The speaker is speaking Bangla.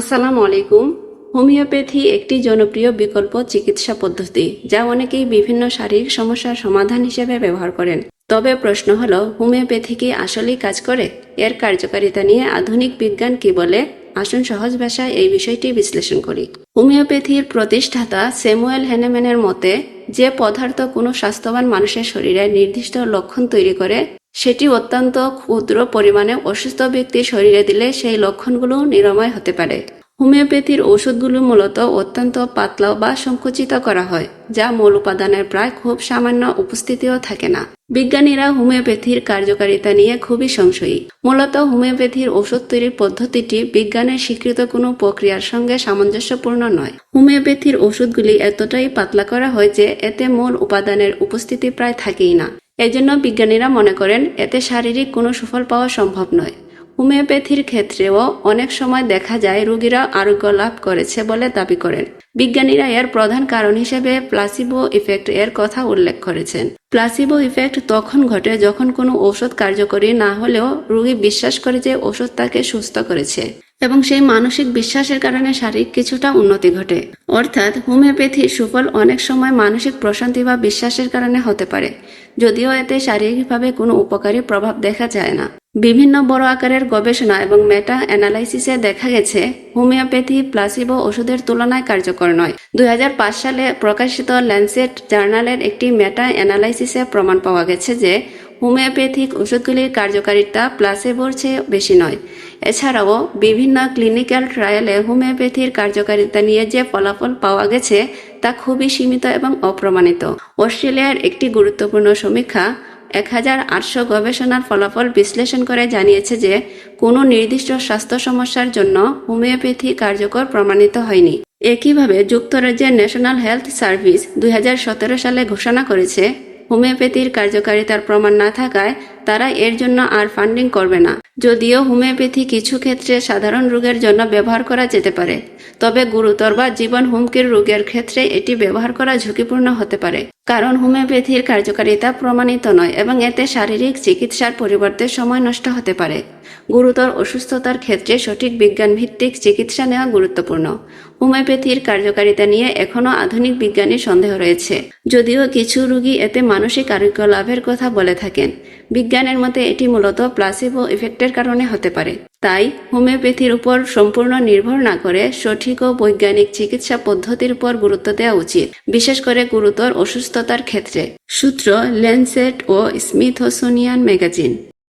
আসসালামু আলাইকুম হোমিওপ্যাথি একটি জনপ্রিয় বিকল্প চিকিৎসা পদ্ধতি, যা অনেকেই বিভিন্ন শারীরিক সমস্যার সমাধান হিসেবে ব্যবহার করেন। তবে প্রশ্ন হলো, হোমিওপ্যাথি কি আসলেই কাজ করে? এর কার্যকারিতা নিয়ে আধুনিক বিজ্ঞান কি বলে? আসুন সহজ ভাষায় এই বিষয়টি বিশ্লেষণ করি। হোমিওপ্যাথির প্রতিষ্ঠাতা স্যামুয়েল হ্যানেম্যানের মতে, যে পদার্থ কোনো স্বাস্থ্যবান মানুষের শরীরে নির্দিষ্ট লক্ষণ তৈরি করে সেটি অত্যন্ত ক্ষুদ্র পরিমাণে অসুস্থ ব্যক্তির শরীরে দিলে সেই লক্ষণগুলো নিরাময় হতে পারে। হোমিওপ্যাথির ওষুধগুলো মূলত অত্যন্ত পাতলা বা সংকুচিত করা হয়, যা মূল উপাদানের প্রায় খুব সামান্য উপস্থিতিও থাকে না। বিজ্ঞানীরা হোমিওপ্যাথির কার্যকারিতা নিয়ে খুবই সংশয়ী। মূলত হোমিওপ্যাথির ওষুধ তৈরির পদ্ধতিটি বিজ্ঞানের স্বীকৃত কোনো প্রক্রিয়ার সঙ্গে সামঞ্জস্যপূর্ণ নয়। হোমিওপ্যাথির ওষুধগুলি এতটাই পাতলা করা হয় যে এতে মূল উপাদানের উপস্থিতি প্রায় থাকেই না। এজন্য বিজ্ঞানীরা মনে করেন, এতে শারীরিক কোনো সুফল পাওয়া সম্ভব নয়। হোমিওপ্যাথির ক্ষেত্রেও অনেক সময় দেখা যায়, রোগীরা আরোগ্য লাভ করেছে বলে দাবি করেন। বিজ্ঞানীরা এর প্রধান কারণ হিসেবে প্লাসিবো ইফেক্ট এর কথা উল্লেখ করেছেন। প্লাসিবো ইফেক্ট তখন ঘটে যখন কোনো ঔষধ কার্যকরী না হলেও রোগী বিশ্বাস করে যে ওষুধ তাকে সুস্থ করেছে এবং সেই মানসিক বিশ্বাসের কারণে শারীরিক কিছুটা উন্নতি ঘটে। অর্থাৎ হোমিওপ্যাথির সুফল অনেক সময় মানসিক প্রশান্তি বা বিশ্বাসের কারণে হতে পারে, যদিও এতে শারীরিকভাবে কোনো উপকারী প্রভাব দেখা যায় না। বিভিন্ন বড় আকারের গবেষণা এবং মেটা অ্যানালাইসিসে দেখা গেছে, হোমিওপ্যাথি প্লাসিবো ওষুধের তুলনায় কার্যকর নয়। দুই সালে প্রকাশিত ল্যান্সেট জার্নালের একটি মেটা অ্যানালাইসিসে প্রমাণ পাওয়া গেছে যে, হোমিওপ্যাথিক ওষুধগুলির কার্যকারিতা প্লাসেবোর চেয়ে বেশি নয়। এছাড়াও, বিভিন্ন ক্লিনিক্যাল ট্রায়ালে হোমিওপ্যাথির কার্যকারিতা নিয়ে যে ফলাফল পাওয়া গেছে, তা খুবই সীমিত এবং অপ্রমাণিত। অস্ট্রেলিয়ার একটি গুরুত্বপূর্ণ সমীক্ষা এক হাজার আটশো গবেষণার ফলাফল বিশ্লেষণ করে জানিয়েছে যে কোনো নির্দিষ্ট স্বাস্থ্য সমস্যার জন্য হোমিওপ্যাথি কার্যকর প্রমাণিত হয়নি। একইভাবে যুক্তরাজ্যের ন্যাশনাল হেলথ সার্ভিস দুই হাজার সতেরো সালে ঘোষণা করেছে হোমিওপ্যাথির কার্যকারিতার প্রমাণ না থাকায় তারা এর জন্য আর ফান্ডিং করবে না। যদিও হোমিওপ্যাথি কিছু ক্ষেত্রে সাধারণ রোগের জন্য ব্যবহার করা যেতে পারে, তবে গুরুতর বা জীবন হুমকির রোগের ক্ষেত্রে এটি ব্যবহার করা ঝুঁকিপূর্ণ হতে পারে। কারণ হোমিওপ্যাথির কার্যকারিতা প্রমাণিত নয় এবং এতে শারীরিক চিকিৎসার পরিবর্তে সময় নষ্ট হতে পারে। গুরুতর অসুস্থতার ক্ষেত্রে সঠিক বিজ্ঞান ভিত্তিক চিকিৎসা নেওয়া গুরুত্বপূর্ণ। হোমিওপ্যাথির কার্যকারিতা নিয়ে এখনও আধুনিক বিজ্ঞানীর সন্দেহ রয়েছে। যদিও কিছু রোগী এতে মানসিক আরোগ্য লাভের কথা বলে থাকেন। বিজ্ঞানের মতে এটি মূলত প্লাসিবো ইফেক্টের কারণে হতে পারে। তাই হোমিওপ্যাথির উপর সম্পূর্ণ নির্ভর না করে সঠিক ও বৈজ্ঞানিক চিকিৎসা পদ্ধতির উপর গুরুত্ব দেওয়া উচিত, বিশেষ করে গুরুতর অসুস্থতার ক্ষেত্রে। সূত্র ল্যান্সেট ও স্মিথোসোনিয়ান ম্যাগাজিন